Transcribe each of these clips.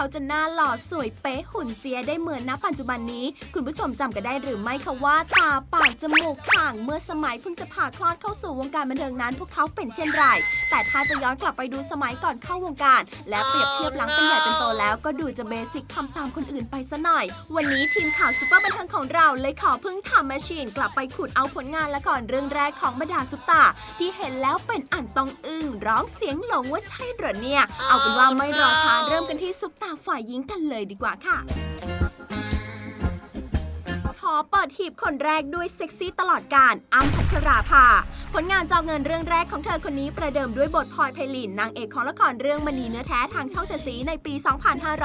เขาจะหน้าหล่อสวยเป๊ะหุ่นเสียได้เหมือนณปัจจุบันนี้ คุณผู้ชมจำกันได้หรือไม่คะว่าตาปากจมูกข่างเมื่อสมัยเพิ่งจะผ่าคลอดเข้าสู่วงการบันเทิงนั้น พวกเขาเป็นเช่นไร แต่ถ้าจะย้อนกลับไปดูสมัยก่อนเข้าวงการ และเปรียบเทียบหลังเป็นใหญ่เป็นโตแล้วก็ดูจะเบสิกทำตามคนอื่นไปซะหน่อย วันนี้ทีมข่าวซุปเปอร์บันเทิงของเราเลยขอพึ่งทำแมชชีนกลับไปขุดเอาผลงานละครเรื่องแรกของบรรดาซุปตาที่เห็นแล้วเป็นอันต้องอึ้งร้องเสียงหลงว่าใช่เหรอเนี่ย เอาเป็นว่าไม่รอช้าเริ่มกันที่ซุปตาฝ่ายหญิงกันเลยดีกว่าค่ะ เปิดหีบคนแรกด้วยเซ็กซี่ตลอดการอ้ำพัชราภา ผลงานจอเงินเรื่องแรกของเธอคนนี้ประเดิมด้วยบทพลอยไพลินนางเอกของละครเรื่องมณีเนื้อแท้ทางช่องเจ็ดสีในปี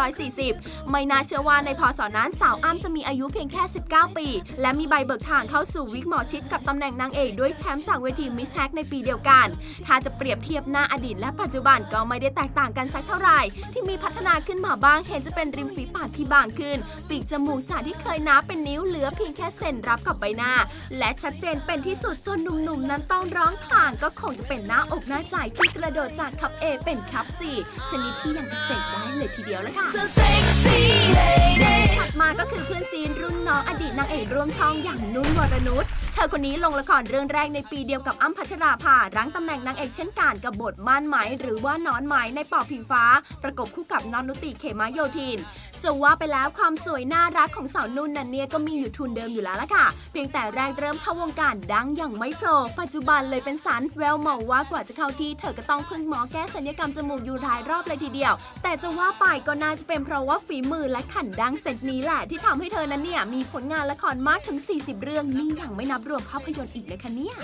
2540 ไม่น่าเชื่อว่าในพศนั้นสาวอ้ำจะมีอายุเพียงแค่ 19 ปี และมีใบเบิกทางเข้าสู่วิกหมอชิดกับตำแหน่งนางเอกด้วยแชมป์จากเวทีมิสแฮกในปีเดียวกัน ถ้าจะเปรียบเทียบหน้าอดีตและปัจจุบันก็ไม่ได้แตกต่างกันสักเท่าไหร่ ที่มีพัฒนาขึ้นมาบ้างเห็นจะเป็นริมฝีปากที่บางขึ้น ปีกจมูกจากที่เคยหนาเป็นนิ้วเหลือเพียงพียงแค่เซ็นรับกับใบหน้า และชัดเจนเป็นที่สุดจนหนุ่มๆ นั้นต้องร้องคลางก็คงจะเป็นหน้าอกหน้าใจที่กระโดดจากคับ A เป็นคับ C ชนิดที่ยังเกษได้เลยทีเดียวละค่ะ So sexy lady ถัดมาก็คือเพื่อนซีนรุ่นน้องอดีตนางเอกร่วมช่องอย่างนุ่นวรนุชเธอคนนี้ลงละครเรื่องแรกในปีเดียวกับอ้ำพัชราภารั้งตำแหน่งนางเอกเช่นกันกับบทม่านไหม หรือว่านอนไหมในปอบพิงฟ้า ประกบคู่กับนอนนุติเขมาโยธิน จะว่าไปแล้วความสวยน่ารักของสาวนุ่นนั้นเนี่ยก็มีอยู่ทุนเดิมอยู่แล้วล่ะค่ะ เพียงแต่แรกเริ่มเข้าวงการดังอย่างไม่โผล่ปัจจุบันเลยเป็นสันแววมาว่ากว่าจะเข้าที่เธอก็ต้องพึ่งหมอแก้สัญญกรรมจมูกอยู่หลายรอบเลยทีเดียว แต่จะว่าไปก็น่าจะเป็นเพราะว่าฝีมือและขันดังเซตนี้แหละที่ทำให้เธอนั้นเนี่ยมีผลงานละครมากถึง 40 เรื่องนี่ยังไม่นับรวมภาพยนตร์อีกนะคะเนี่ย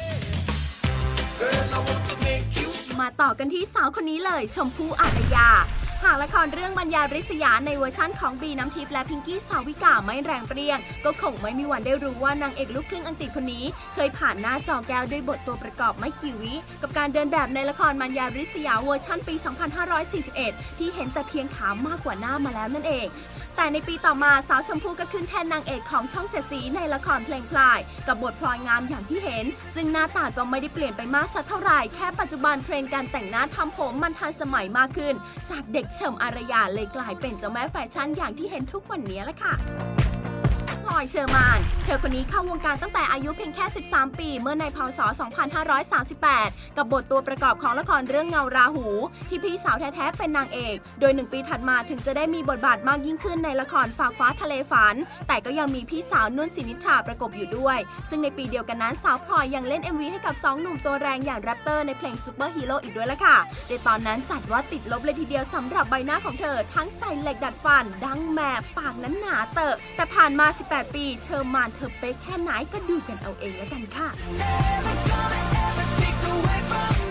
มาต่อกันที่สาวคนนี้เลย ชมพู่อารยา หากละครเรื่องบรรยายริษยาในเวอร์ชั่นของบีน้ำทิพย์และพิงกี้สาวิกาไม่แรงเปรี้ยง ก็คงไม่มีวันได้รู้ว่านางเอกลูกครึ่งอังกฤษคนนี้ เคยผ่านหน้าจอแก้วด้วยบทตัวประกอบไม่กี่วิกับการเดินแบบในละครบรรยายริษยาเวอร์ชั่นปี 2541 ที่เห็นแต่เพียงขามากกว่าหน้ามาแล้วนั่นเองแต่ในปีต่อมาสาวชมพู่ก็ขึ้นแทนนางเอกของช่องเจ็ดสีในละครเพลงพลาย กับบทพลอยงามอย่างที่เห็น ซึ่งหน้าตาก็ไม่ได้เปลี่ยนไปมากสักเท่าไหร่ แค่ปัจจุบันเทรนด์การแต่งหน้าทำผมมันทันสมัยมากขึ้น จากเด็กเฉิมอารยาเลยกลายเป็นเจ้าแม่แฟชั่นอย่างที่เห็นทุกวันนี้แหละค่ะ อยเชอร์มาน เธอคนนี้เข้าวงการตั้งแต่อายุเพียงแค่ 13 ปี เมื่อในพศ 2538 กับบทตัวประกอบของละครเรื่องเงาราหู ที่พี่สาวแท้ๆเป็นนางเอก โดยหนึ่งปีถัดมาถึงจะได้มีบทบาทมากยิ่งขึ้นในละครฝากฟ้าทะเลฝัน แต่ก็ยังมีพี่สาวนุ่นสินิธาประกบอยู่ด้วย ซึ่งในปีเดียวกันนั้นสาวพลอยยังเล่น MV ให้กับสองหนุ่มตัวแรงอย่างแรปเตอร์ในเพลงซูเปอร์ฮีโร่อีกด้วยละค่ะในตอนนั้นจัดว่าติดลบเลยทีเดียวสำหรับใบหน้าของเธอ ทั้งใส่เหล็กดัดฟัน ดังแม่ปากนั้นหนาเตอะแต่ผ่านมา 18ปีเชอร์มานเธอเป๊ะแค่ไหนก็ดูกันเอาเองแล้วกันค่ะ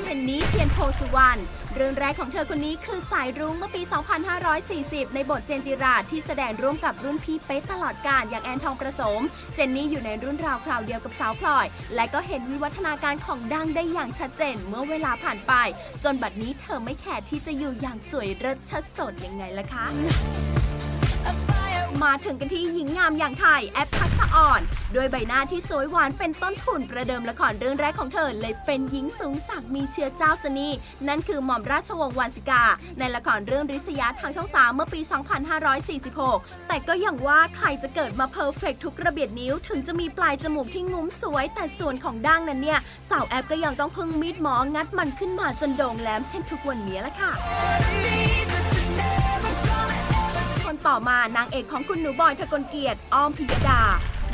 เจนนี่เทียนโพสุวรรณเรื่องแรกของเธอคนนี้คือสายรุ้งเมื่อปี 2540 ในบทเจนจิราที่แสดงร่วมกับรุ่นพี่เป๊ะตลอดการอย่างแอนทองประสม เจนนี่อยู่ในรุ่นราวคราวเดียวกับสาวพลอย และก็เห็นวิวัฒนาการของดังได้อย่างชัดเจนเมื่อเวลาผ่านไป จนบัดนี้เธอไม่แคร์ที่จะอยู่อย่างสวยเลิศชัดสดยังไงล่ะคะ มาถึงกันที่หญิงงามอย่างไทยแอปทักษะอ่อน ด้วยใบหน้าที่สวยหวานเป็นต้นทุนประเดิมละครเรื่องแรกของเธอ เลยเป็นหญิงสูงศักมีเชื้อเจ้าสนีนั่นคือหม่อมราชวงศ์วานสิกา ในละครเรื่องริษยาทางช่องสามเมื่อปี 2546 แต่ก็อย่างว่าใครจะเกิดมาเพอร์เฟกทุกระเบียดนิ้วถึงจะมีปลายจมูกที่งุ้มสวย แต่ส่วนของดั้งนั้นเนี่ยสาวแอปก็ยังต้องพึ่งมีดหมองัดมันขึ้นมาจนโด่งแหลมเช่นทุกวันนี้ละค่ะ ต่อมานางเอกของคุณหนูบอยทะกลเกียรติอ้อมพิยดา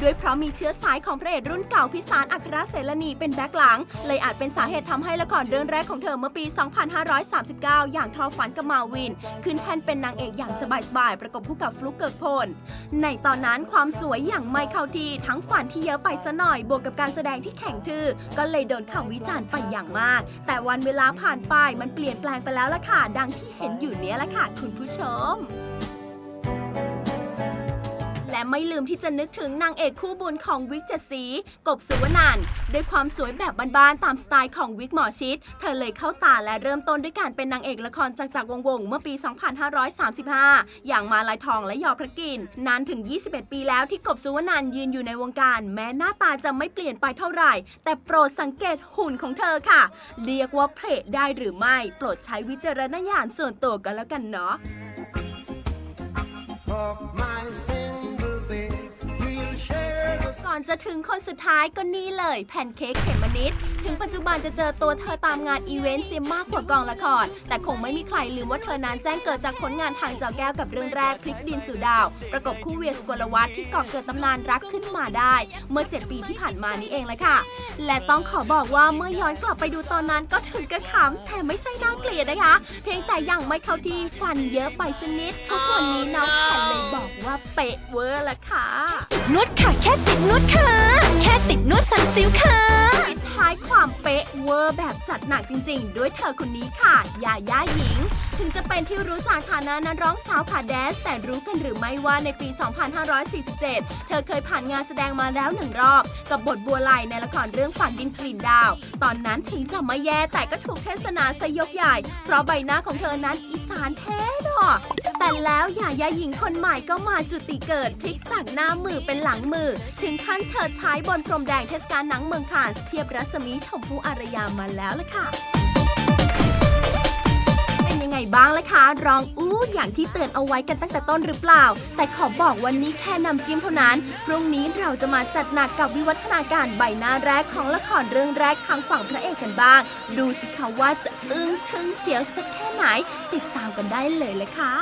ด้วยเพราะมีเชื้อสายของพระเอกรุ่นเก่าพิสารอัครเสรณีเป็นแบ็คหลัง เลยอาจเป็นสาเหตุทำให้ละครเรื่องแรกของเธอเมื่อปี 2539 อย่างทอฝันกับมาวิน ขึ้นแท่นเป็นนางเอกอย่างสบายๆ ประกบคู่กับฟลุกเกิกพล ในตอนนั้นความสวยอย่างไม่เข้าทีทั้งฝันที่เยอะไปซะหน่อยบวกกับการแสดงที่แข็งทื่อ ก็เลยโดนคำวิจารณ์ไปอย่างมาก แต่วันเวลาผ่านไปมันเปลี่ยนแปลงไปแล้วล่ะค่ะ ดังที่เห็นอยู่เนี้ยล่ะค่ะ คุณผู้ชม ไม่ลืมที่จะนึกถึงนางเอกคู่บุญของวิกเจสี กบสุวนันด้วยความสวยแบบบ้านๆตามสไตล์ของวิกหมอชิด เธอเลยเข้าตาและเริ่มต้นด้วยการเป็นนางเอกละครจากจากวงวงเมื่อปี 2535 อย่างมาลายทองและยอพระกินนานถึง 21 ปีแล้วที่กบสุวนันยืนอยู่ในวงการ แม้หน้าตาจะไม่เปลี่ยนไปเท่าไหร่ แต่โปรดสังเกตหุ่นของเธอค่ะ เรียกว่าเพลทได้หรือไม่ โปรดใช้วิจารณญาณส่วนตัวกันแล้วกันเนาะ of my อนจะถึงคนสุดท้ายก็นี่เลยแพนเค้กเขมนิด ถึงปัจจุบันจะเจอตัวเธอตามงานอีเวนต์เสียมากกว่ากองละคร แต่คงไม่มีใครลืมว่าเธอนั้นแจ้งเกิดจากผลงานทางจอแก้วกับเรื่องแรกพลิกดินสู่ดาว ประกบคู่เวียสกลวัฒน์ที่ก่อเกิดตำนานรักขึ้นมาได้ เมื่อ 7 ปีที่ผ่านมานี้เองเลยค่ะ และต้องขอบอกว่าเมื่อย้อนกลับไปดูตอนนั้นก็ถึงกระขำแต่ไม่ใช่น่าเกลียดนะคะ เพียงแต่ยังไม่เข้าที่ฟันเยอะไปสักนิดทุกวันนี้น้องแผ่นเลยบอกว่าเป๊ะเวอร์ละค่ะนวดค่ะแค่ติดนวดค่ะ แค่ติดนวดสันสิวค่ะปิดท้ายความเป๊ะเวอร์แบบจัดหนักจริง ๆ ด้วยเธอคนนี้ค่ะ ยาย่าหญิง ถึงจะเป็นที่รู้จากฐานะนักร้องสาวขาแดนซ์แต่รู้กันหรือไม่ว่าในปี 2547 เธอเคยผ่านงานแสดงมาแล้วหนึ่งรอบ กับบทบัวไลในละครเรื่องฝันดินกลิ่นดาว ตอนนั้นถึงจะไม่แย่แต่ก็ถูกเทศนาสยกใหญ่ เพราะใบหน้าของเธอนั้นอีสานแท้ดอ แต่แล้วยายาหญิงคนใหม่ก็มาจุติเกิดพลิกจากหน้ามือเป็นหลังมือ ถึงขั้นเฉิดฉายบนพรมแดงเทศกาลหนังเมืองคานส์เทียบรัศมีชมพูอารยามาแล้วล่ะค่ะ ยังไงบ้างล่ะคะ รองอู้อย่างที่เตือนเอาไว้กันตั้งแต่ต้นหรือเปล่า แต่ขอบอกวันนี้แค่นำจิ้มเท่านั้น พรุ่งนี้เราจะมาจัดหนักกับวิวัฒนาการใบหน้าแรกของละครเรื่องแรกทางฝั่งพระเอกกันบ้าง ดูสิคะว่าจะอึ้งทึ่งเสียวสักแค่ไหน ติดตามกันได้เลยเลยค่ะ